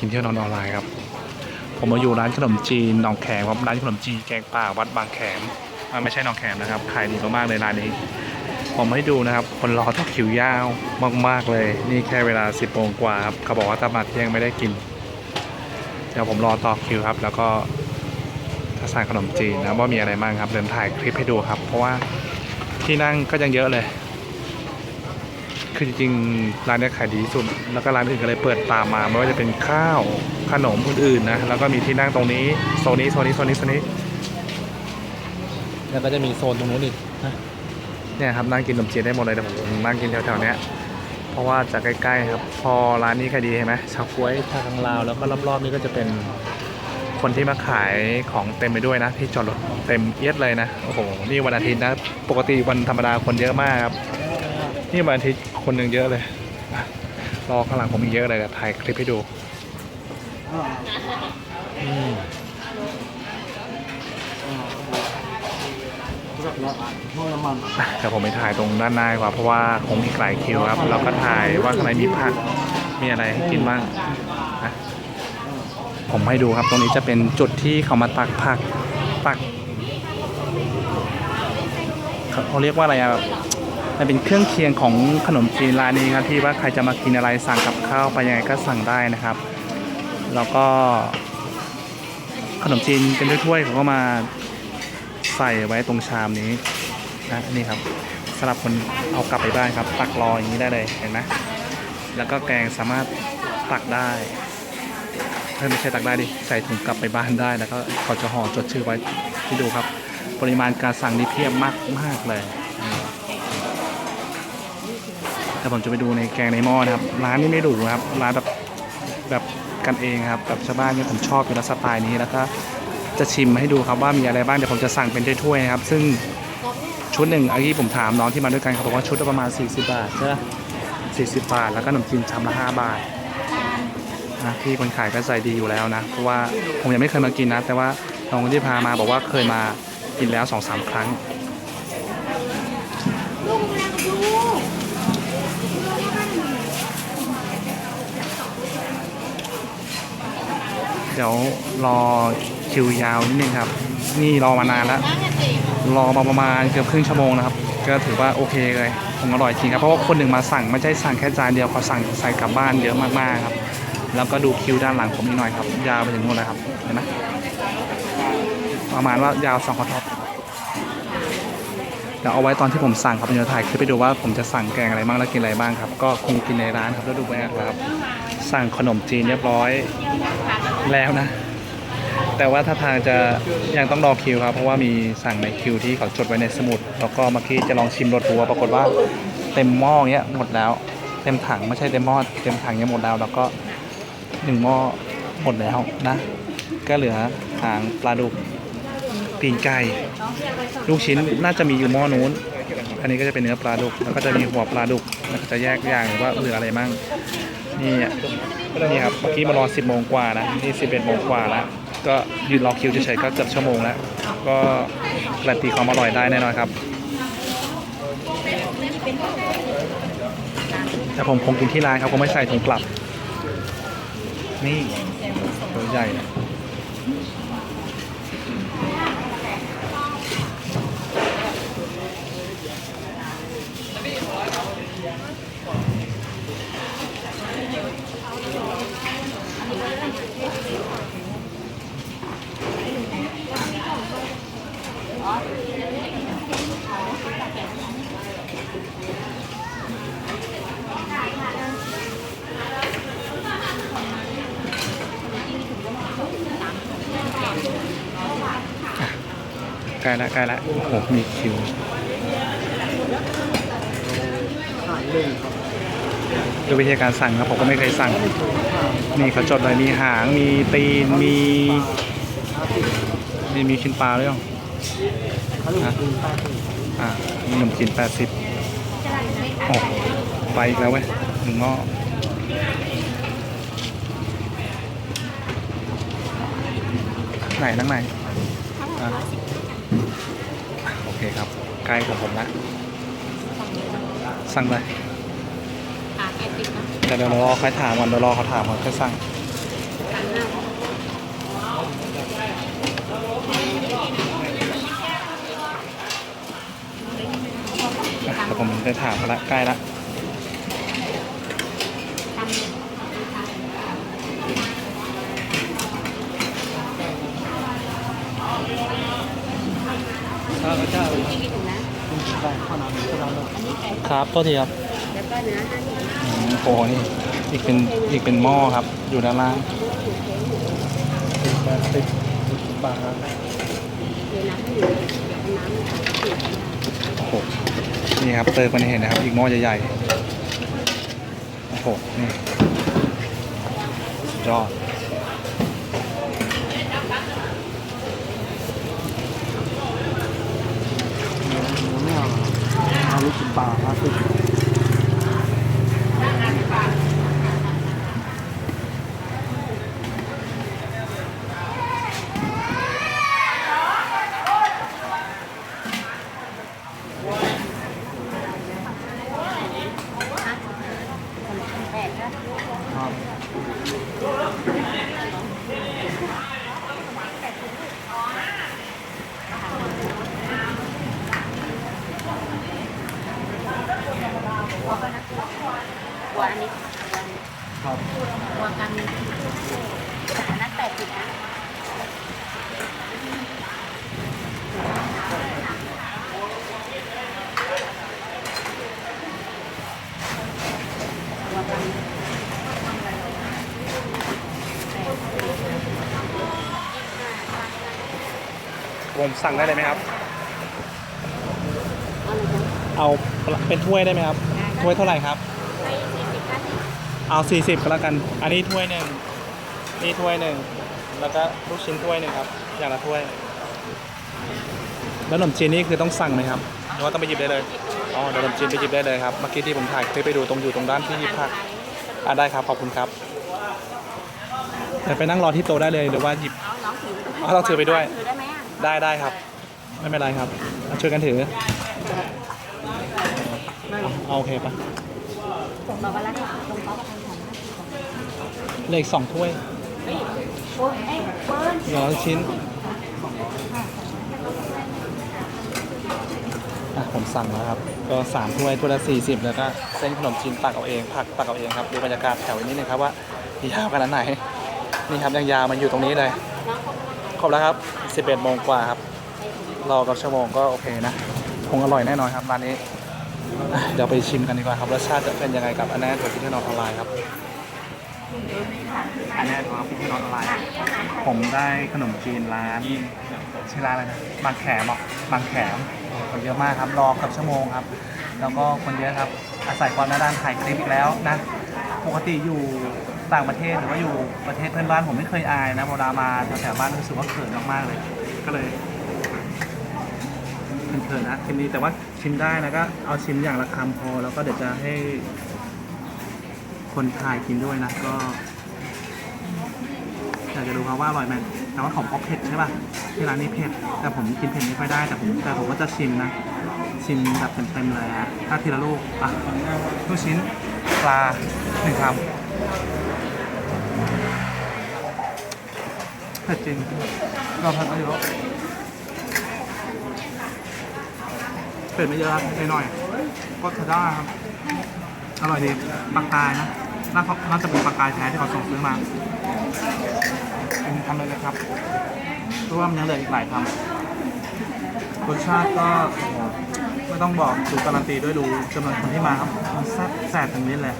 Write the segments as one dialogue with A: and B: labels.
A: กินเที่ยวนอนออนไลน์ครับ ผมมาอยู่ร้านขนมจีนหนองแขมครับร้านขนมจีนแกงป่าวัดบางแขมไม่ใช่หนองแขมนะครับขายดีมากๆเลยร้านนี้ ผมให้ดูนะครับ คนรอต่อคิวยาวมากๆเลย นี่แค่เวลา 10โมงกว่าครับเขาบอกว่าถ้ามาเที่ยงไม่ได้กินเดี๋ยวผมรอต่อคิวครับ แล้วก็ถ้าสั่งขนมจีนนะว่ามีอะไรบ้างครับเดินถ่ายคลิปให้ดูครับ เพราะว่าที่นั่งก็ยังเยอะเลย คือจริงๆร้านเนี้ยขายดีที่สุด แล้วก็ร้านอื่นก็เลยเปิดตามมาไม่ว่าจะเป็นข้าวขนมอื่นๆนะแล้วก็มีที่นั่งตรงนี้โซนนี้โซนนี้โซนนี้โซนนี้ แล้วก็จะมีโซนตรงนู้นอีกนะเนี่ยครับนั่งกินขนมจีนได้หมดเลยแต่ผมนั่งกินแถวๆเนี้ยเพราะว่าจะใกล้ๆครับ พอร้านนี้ขายดีเห็นไหมชาวกล้วยชากังลาวแล้วก็รอบๆนี้ก็จะเป็นคนที่มาขายของเต็มไปด้วยนะที่จอดรถเต็มเอียดเลยนะโอ้โหนี่วันอาทิตย์นะ ปกติวันธรรมดาคนเยอะมากครับ นี่วันอาทิตย์คนหนึ่งเยอะเลยอะรอข้างหลังผมอีกเยอะเลยเดี๋ยวถ่ายคลิปให้ดูอืมอะเดี๋ยวผมไปถ่ายตรงด้านหน้าดีกว่า เพราะว่าคงมีหลายคิวครับ เราก็ถ่ายว่าข้างในมีผักมีอะไรให้กินบ้างนะผมให้ดูครับ ตรงนี้จะเป็นจุดที่เขามาตักผักตักเขาเขาเรียกว่าอะไรอะ มันเป็นเครื่องเคียงของขนมจีนร้านนี้ครับที่ว่าใครจะมากินอะไรสั่งกับข้าวไปยังไงก็สั่งได้นะครับ แล้วก็ ขนมจีนเป็นถ้วยๆเขาก็มาใส่ไว้ตรงชามนี้นะนี่ครับสำหรับคนเอากลับไปบ้านครับ ตักรออย่างนี้ได้เลยเห็นไหมแล้วก็แกงสามารถตักได้เฮ้ยไม่ใช่ตักได้ดิใส่ถุงกลับไปบ้านได้แล้วก็เขาจะห่อจดชื่อไว้ที่ดูครับ ปริมาณการสั่งนี่เพียบมากมากเลย แต่ผมจะไปดูในแกงในหม้อนะครับ ร้านนี้ไม่หรูนะครับ ร้านแบบแบบกันเองครับแบบชาวบ้านเนี่ยผมชอบอยู่แล้วสไตล์นี้แล้วก็จะชิมให้ดูครับว่ามีอะไรบ้างเดี๋ยวผมจะสั่งเป็นถ้วยๆนะครับ ซึ่งชุดหนึ่งอันนี้ผมถามน้องที่มาด้วยกันเขาบอกว่าชุดละประมาณ 40 บาทใช่ไหม40บาท แล้วก็ขนมจีนชามละ5บาทนะพี่คนขายก็ใจดีอยู่แล้วนะเพราะว่าผมยังไม่เคยมากินนะ แต่ว่าน้องที่พามาบอกว่าเคยมากินแล้ว2อสาครั้ง ดี๋ยวรอคิวยาวนิดนึงครับ นี่รอมานานแล้วรอมาประมาณเกือบครึ่งชั่วโมงนะครับ ก็ถือว่าโอเคเลยคงอร่อยจริงครับเพราะว่าคนหนึ่งมาสั่งไม่ใช่สั่งแค่จานเดียวเขาสั่งใส่กลับบ้านเยอะมากๆครับ แล้วก็ดูคิวด้านหลังผมนิดหน่อยครับ ยาวไปถึงนู่นเลยครับเห็นไหมประมาณว่ายาวสองขอทอดเดี๋ยวเอาไว้ตอนที่ผมสั่งครับผมจะถ่ายคลิปไปดูว่าผมจะสั่งแกงอะไรบ้างแล้วกินอะไรบ้างครับ ก็คงกินในร้านครับแล้วดูบรรยากาศครับ สั่งขนมจีนเรียบร้อย แล้วนะ แต่ว่าถ้าทางจะยังต้องรอคิวครับ เพราะว่ามีสั่งในคิวที่เขาจดไว้ในสมุด แล้วก็เมื่อกี้จะลองชิมรสดูปรากฏว่าเต็มหม้อเนี้ยหมดแล้ว เต็มถังไม่ใช่เต็มหม้อเต็มถังเนี้ยหมดแล้ว แล้วก็หนึ่งหม้อหมดแล้วนะ ก็เหลือหางปลาดุกตีนไก่ลูกชิ้นน่าจะมีอยู่หม้อนู้น อันนี้ก็จะเป็นเนื้อปลาดุก แล้วก็จะมีหัวปลาดุกแล้วก็จะแยกอย่างว่าเหลืออะไรบ้างนี่ นี่ครับเมื่อกี้มารอ 10 โมงกว่านะ นี่ 11 โมงกว่าแล้ว ก็ยืนรอคิวเฉยๆก็เกือบชั่วโมงแล้ว ก็การันตีความอร่อยได้แน่นอนครับ แต่ผมคงกินที่ร้านครับคงไม่ใส่ถุงกลับ นี่ตัวใหญ่นะ ล้ละใกล้ละโอ้โหมีคิวดูวิธีการสั่งครับผมก็ไม่เคยสั่ง นี่เขาจดเลยมีหางมีตีนมีนี่มีชิ้นปลาด้วยหรออ่ามีขนมจีนแปดสิบโอ้ไปอีกแล้วเว้ยหนึ่งหม้อไหนนั่งไหนอะ คครับใกล้ของผมละสั่งเลย
B: หาแกติดะ
A: แต่เดี๋ยวรอค่อยถามก่อนเดี๋ยวรอเขาถามก่อนค่อยสั่งแต่ผมจะถามเขาละใกล้ละ ครับโทษทีครับ
B: แล้วก็เนื้อห้าสิบ
A: อืมโหนี่อีกเป็นอีกเป็นหม้อครับ อยู่ด้านล่าง
B: ถูกเทง
A: แปดสิบสิบบาทครับ
B: เดี๋ยวน้ำให้อยู่เดี๋ยวน้ำมันถูก
A: โอ้โหนี่ครับเติมกันให้เห็นนะครับ อีกหม้อใหญ่ๆโอ้โหนี่สุดยอด
C: เอาลูกชิ้นปลาห้าสิบ
B: แปดนะ
C: ครับ
B: หัวอันนี้
C: ครับ
B: หัวกันอันนั้นแปดสิบนะหัวกัน
A: ผมสั่งได้เลยไหมครับ
B: เอาเลยจ้ะ
A: เอาเป็นถ้วยได้ไหมครับ ถ้วยเท่าไหร่ครับ
B: ไปสี่สิบห้าสิบ
A: เอา 40ก็แล้วกัน อันนี้ถ้วยหนึ่งนี่ถ้วยหนึ่ง แล้วก็ลูกชิ้นถ้วยหนึ่งครับ อย่างละถ้วย แล้วขนมจีนนี่คือต้องสั่งไหมครับหรือว่าต้องไปหยิบได้เลย อ๋อ เดี๋ยวขนมจีนไปหยิบได้เลยครับ เมื่อกี้ที่ผมถ่ายคลิปไปดูตรงอยู่ตรงด้านที่หยิบผักอะได้ครับ ขอบคุณครับเดี๋ยวไปนั่งรอที่โต๊ะได้เลยหรือว่าหยิบ
B: เอาน้องถือไปด้วย
A: เอาเราถือไปด้วย
B: ถือ ได้ไหมอะ
A: ได้ได้ครับ ไม่เป็นไรครับอะช่วยกันถือเอาโอเคปะ
B: บอกว่าแล้วเนี่ยตรงโต๊ะก็เป็นของ
A: เหลขสองถ้วย
B: เฮ้ยโอ้ยเอ้ยเฟิร์น
A: อย่างละชิ้นอะผมสั่งแล้วครับ ก็สามถ้วยถ้วยละสี่สิบแล้วก็เส้นขนมจีนตักเอาเองผักตักเอาเองครับดูบรรยากาศแถวนี้นึงครับว่ายาวขนาดไหน นี่ครับยังยาวมันอยู่ตรงนี้เลยครบแล้วครับ 11โมงกว่าครับ รอกับชั่วโมงก็โอเคนะ คงอร่อยแน่นอนครับร้านนี้ เดี๋ยวไปชิมกันดีกว่าครับรสชาติจะเป็นยังไงกับอันแน่ตัวที่นอนออนไลน์ครับอันแน่ตัวที่นอนออนไลน์ ผมได้ขนมจีนร้านชื่อร้านอะไรนะบางแขมอะบางแขมคนเยอะมากครับรอเกับชั่วโมงครับ แล้วก็คนเยอะครับอาศัยความหน้าด้านถ่ายคลิปอีกแล้วนะปกติอยู่ ต่างประเทศหรือว่าอยู่ประเทศเพื่อนบ้านผมไม่เคยอายนะเวลามาแถวบ้านรู้สึกว่าเขินมากๆเลย ก็เลยเขินๆนะชิมดีแต่ว่าชิมได้นะก็เอาชิมอย่างละคำพอ แล้วก็เดี๋ยวจะให้ คนถ่ายกินด้วยนะก็อยากจะดูครับว่าอร่อยไหมแต่ว่าของเขาเผ็ดใช่ป่ะที่ร้านนี้เผ็ดแต่ผมกินเผ็ดไม่ค่อยได้แต่ผมแต่ผมก็จะชิมนะชิมแบบเต็มๆเลยฮะถ้าทีละลูกอะลูกชิ้นปลาหนึ่งคำ เผ็ดจริงเราผัดไม่เยอะเผ็ดไม่เยอะครับหน่อยๆก็ทานได้ครับ อร่อยดีปลากายนะน่าน่าจะเป็นปลากายแท้ที่เขาส่งซื้อมาเป็นทำเลยนะครับเพราะว่ามันยังเหลืออีกหลายคำรสชาติก็ไม่ต้องบอกดูการันตีด้วยดูจำนวนคนที่มาครับมันแซ่บแสบถึงนี้เลย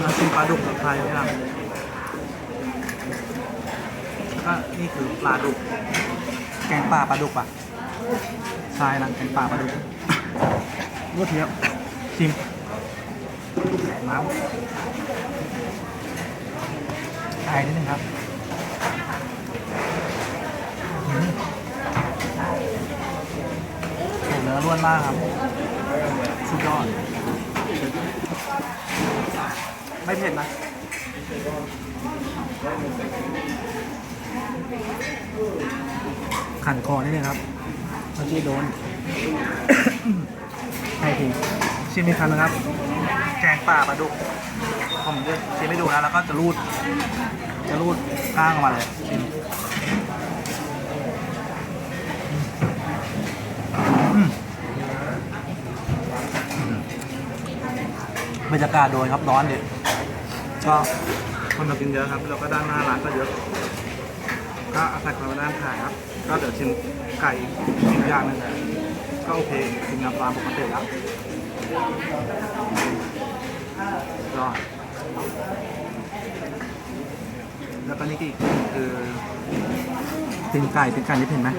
A: มาชิมปลาดุกกับไทยไหมครับแล้วก็นี่คือปลาดุก แกงป่าปลาดุกอะใช่นะแกงป่าปลาดุกรวดเทียบชิมน้ำไายนิดนึงครับเนื้อร่วนมากครับ สุดยอด ไม่เผ็ดนะขันคอนิดนึงครับเมื่อกี้โดนให้ทีชิมอีกคำนะครับ แกงป่าปลาดุกผมจะชิมให้ดูนะแล้วก็จะรูด จะรูดก้างออกมาเลยชิม
C: บรรยากาศโดนครับร้อนดิ ก็
A: คนมากินเยอะครับ แล้วก็ด้านหน้าร้านก็เยอะ ก็อาศัยความด้านถ่ายครับ ก็เดี๋ยวชิมไก่อีกอย่างหนึงก็โอเคกินงานปลาปกติแล้วก็แล้วก็นี่ก็อีกคือตีนไก่ตีนไก่นี่เห็นไหม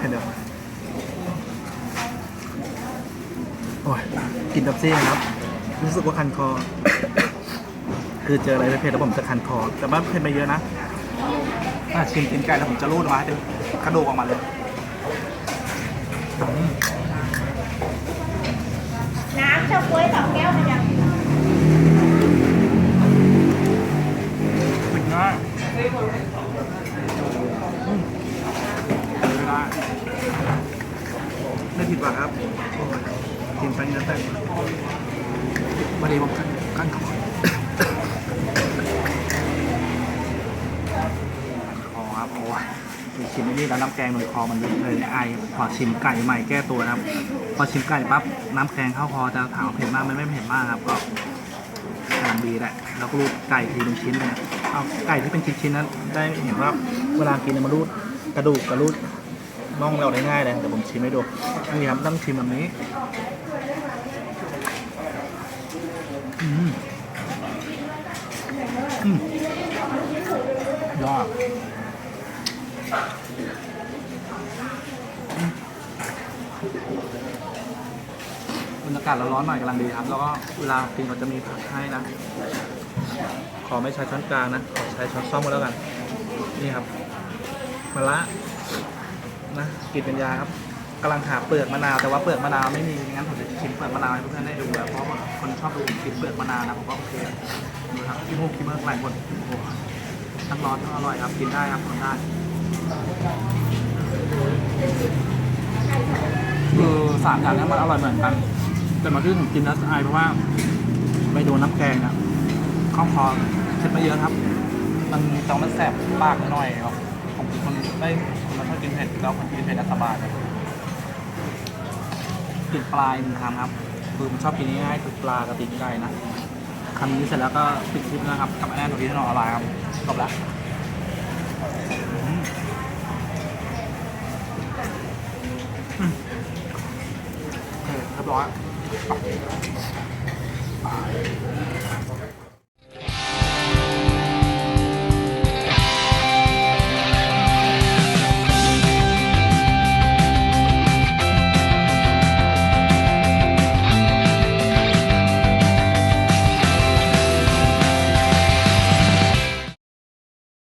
A: เห็นเดี๋ยวโอ้ยกินดับซี่นะครับ รู้สึกว่าคันคอ คือเจออะไรเผ็ดๆแล้วผมจะคันคอแต่ว่าเผ็ดไม่เยอะนะอะชิมตีนไก่แล้วผมจะรูดออกมาให้ดูกระดูกออกมาเลยอืม
B: น้ำเฉาก๊วยสองแก้วมันยัง
A: ปิดง่ายอืมไม่ได้ไม่ผิดหวังครับโอ้ยกินไปเนื้อแตก
C: วันนี้ผมกั้นคอ
A: คอครับโอ้ย ชิมนี่แล้วน้ำแกงหน่อยคอมันเลยไอพอชิมไก่ใหม่แก้ตัวนะครับ พอชิมไก่ปั๊บน้ำแกงเข้าคอจะถามเผ็ดมากไหมไม่เผ็ดมากครับก็กำลังดีแหละแล้วก็รูดไก่ทีเป็นชิ้นเลยนะเอาไก่ที่เป็นชิ้นๆนั้น ได้เห็นว่าเวลากินมันรูดกระดูกกับรูดน่องเราได้ง่ายเลยเดี๋ยวผมชิมให้ดูนี่ครับต้องชิมแบบนี้อืมอืมยอด บรรยากาศเราร้อนหน่อยกำลังดีครับ แล้วก็เวลากินเราจะมีผักให้นะ ขอไม่ใช้ช้อนกลางนะ ขอใช้ช้อนซ่อมก็แล้วกัน นี่ครับมะระนะกินเป็นยาครับกำลังหาเปลือกมะนาวแต่ว่าเปลือกมะนาวไม่มีงั้นผมจะชิมเปลือกมะนาวให้เพื่อนๆได้ดูแล้วเพราะว่าคนชอบดูผมกินเปลือกมะนาวนะผมว่าโอเคดูครับที่มูกที่เมื่อหลายคนโอ้โหทั้งร้อนทั้งอร่อยครับกินได้ครับกินได้ คือสามอย่างนี้มันอร่อยเหมือนกัน แต่มาที่ผมกินแล้วอเพราะว่า ไปโดนน้ำแกงอะข้าวคอเผ็ดไม่เยอะครับ มันตองมันแสบปากหน่อยครับผมเป็นคนได้คนชอบกินเผ็ดแล้วคนกินเผ็ดน่าสบายเลกินปลายหนึ่งคำครับคือผมชอบกินง่ายๆคือปลากับตีนไก่นะคำนี้เสร็จแล้วก็ปิดคลิปนะครับกับแอนของพี่ถนอมออนไลน์ครับจบแล้วอืม โอเค เรียบร้อย